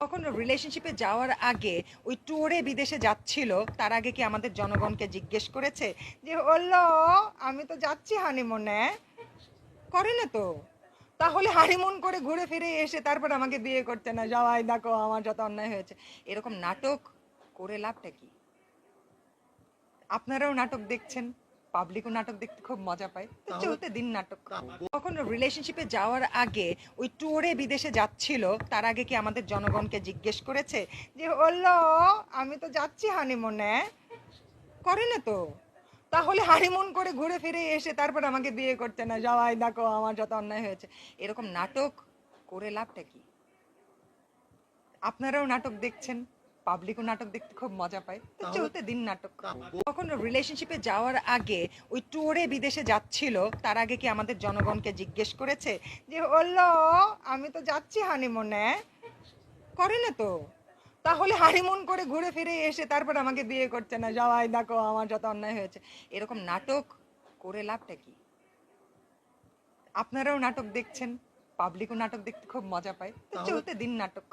কখন রিলেশনশিপে যাওয়ার আগে ওই ট্যুরে বিদেশে যাচ্ছিল, তার আগে কি আমাদের জনগণকে জিজ্ঞেস করেছে যে, হলো, আমি তো যাচ্ছি হানিমুনে করে না তো। তাহলে হানিমুন করে ঘুরে ফিরে এসে তারপর আমাকে বিয়ে করতে না। যাওয়াই দেখো, আমার যত অন্যায় হয়েছে। এরকম নাটক করে লাভটা কি? আপনারাও নাটক দেখছেন? পাবলিকও নাটক দেখতে খুব মজা পায়। তো চলতে দিন নাটক। কখন রিলেশনশিপে যাওয়ার আগে ওই ট্যুরে বিদেশে যাচ্ছিল তার আগে কি আমাদের জনগণকে জিজ্ঞেস করেছে যে হলো আমি তো যাচ্ছি হানিমুনে করে না তো। তাহলে হানিমুন করে ঘুরে ফিরে এসে তারপর আমাকে বিয়ে করতে না। যাওয়াই দেখো আমার যত অন্যায় হয়েছে। এরকম নাটক করে লাভটা কি? আপনারাও নাটক দেখছেন? পাবলিকও নাটক দেখতে খুব মজা পায়। তো চলতে দিন নাটক। কখন রিলেশনশিপে যাওয়ার আগে ওই ট্যুরে বিদেশে যাচ্ছিল তার আগে কি আমাদের জনগণকে জিজ্ঞেস করেছে যে হলো আমি তো যাচ্ছি হানিমুনে করে না তো। তাহলে হানিমুন করে ঘুরে ফিরে এসে তারপর আমাকে বিয়ে করছে না। যাওয়াই দেখো আমার যত অন্যায় হয়েছে। এরকম নাটক করে লাভটা কি? আপনারাও নাটক দেখছেন পাবলিকও নাটক দেখতে খুব মজা পায়। তো চলতে দিন নাটক।